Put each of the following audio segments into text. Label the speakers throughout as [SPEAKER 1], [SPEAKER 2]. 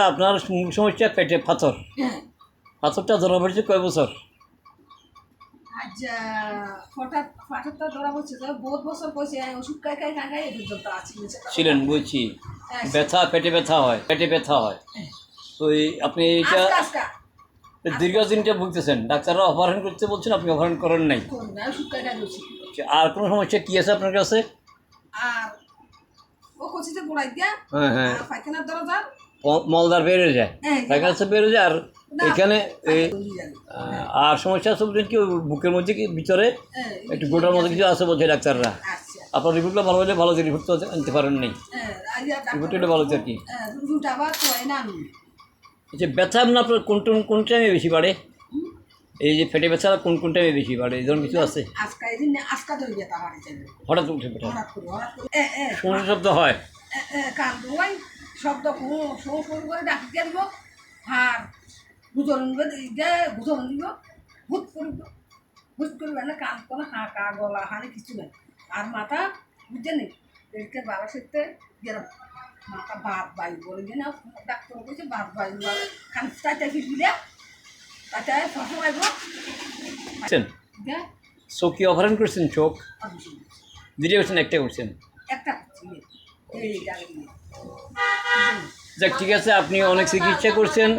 [SPEAKER 1] আপনার মূল সমস্যা পেটে পাথর।
[SPEAKER 2] হ্যাঁ
[SPEAKER 1] পাথরটা ধরা পড়েছে কয় বছর?
[SPEAKER 2] আছি
[SPEAKER 1] ছিলেন বলছি ব্যথা পেটে ব্যথা হয় পেটে ব্যথা হয়। তো আপনি এইটা দীর্ঘদিনটা ভুগতেছেন। ডাক্তাররা অপারেশন করতে বলছেন আপনি অপারেশন করেন নাই।
[SPEAKER 2] রয়েছি
[SPEAKER 1] আর কোনো সমস্যা কি আছে আপনার কাছে?
[SPEAKER 2] আর ও কচিতে দিয়া
[SPEAKER 1] হ্যাঁ হ্যাঁ।
[SPEAKER 2] পায়খানার দরজা
[SPEAKER 1] মলদার বেড়ে যায়। পায়খানা তো বেড়ে যায়। আর এখানে আর সমস্যা আছে বলছেন কি বুকের মধ্যে কি ভিতরে
[SPEAKER 2] হ্যাঁ
[SPEAKER 1] একটু গোটার মধ্যে কিছু আছে বলছে ডাক্তাররা।
[SPEAKER 2] আচ্ছা।
[SPEAKER 1] আপনার রিপোর্টটা ভালো হলে ভালো রিপোর্ট তো আনতে পারেন নাই।
[SPEAKER 2] হ্যাঁ আজ
[SPEAKER 1] রিপোর্ট হলে ভালো হতো আর কি। আচ্ছা ব্যথা আপনার আপনার কোন কোন কোন টাইমে বেশি বাড়ে? এই যে ফেটে ব্যথা কোন কোন টাইমে বেশি বাড়ে? এই ধরনের কিছু আছে? হঠাৎ উঠে সমস্যা শব্দ হয়।
[SPEAKER 2] শব্দ শো শো শুরু করে ডাকি দিয়ে দিব? আর গুজর দিয়ে গুজর দিব। ভূত করব ভূত করবে না কান কোনো হা কা গলা হানি কিছু নাই। আর মাথা বুঝছে নি এদিকে বাবা সত্যি গেলাম মাথা বাদ বাই বলে যে না ডাক্তার বলছে বাদ বাই খান তাইতে ফির দিলে? তাইতে ফসল আইব
[SPEAKER 1] বুঝছেন চোখ কি? অপারেশন করছেন? চোখ? দুটো করছেন? একটা করছেন?
[SPEAKER 2] একটা করছি।
[SPEAKER 1] যাক ঠিক আছে আপনি অনেক চিকিৎসা করছেন।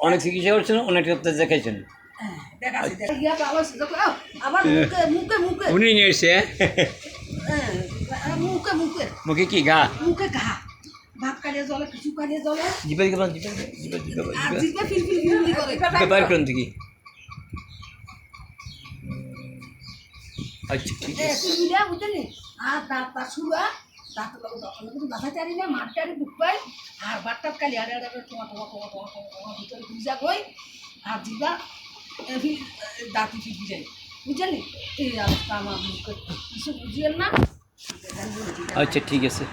[SPEAKER 1] অনেক চিকিৎসা করছেন অনেক ডাক্তার দেখাইছেন।
[SPEAKER 2] দেখাচ্ছি দেখ- বাবা সে দেখো, আও, আবার মুখে মুখে মুখে
[SPEAKER 1] উনি নিয়ে এসছে
[SPEAKER 2] মুখে মুখে
[SPEAKER 1] মুখে কি ঘা?
[SPEAKER 2] মুখে ঘা ভাত কালিয়ে জলে কিছু কালিয়ে জলে
[SPEAKER 1] জিপে দিকে বান, জিপে দিকে, জিপে জিপে
[SPEAKER 2] ফিল ফিল ফিল ফিল করে
[SPEAKER 1] দিকে বাইর করেন দেখি আচ্ছা ঠিক আছে
[SPEAKER 2] আর তার লোক তখন কিন্তু বাসা চারি না মাঠটারে ঢুকবাই আর বাট্টার কালি আরে আরে তোমা তোমা তোমাা তোমাা তোমাা তোমাা ভিতরে ভিজা গই আর দিবা দাঁতি ফিল যাই বুঝলি এই রাস্তা আমার কিছু বুঝিয়েন না
[SPEAKER 1] আচ্ছা ঠিক আছে।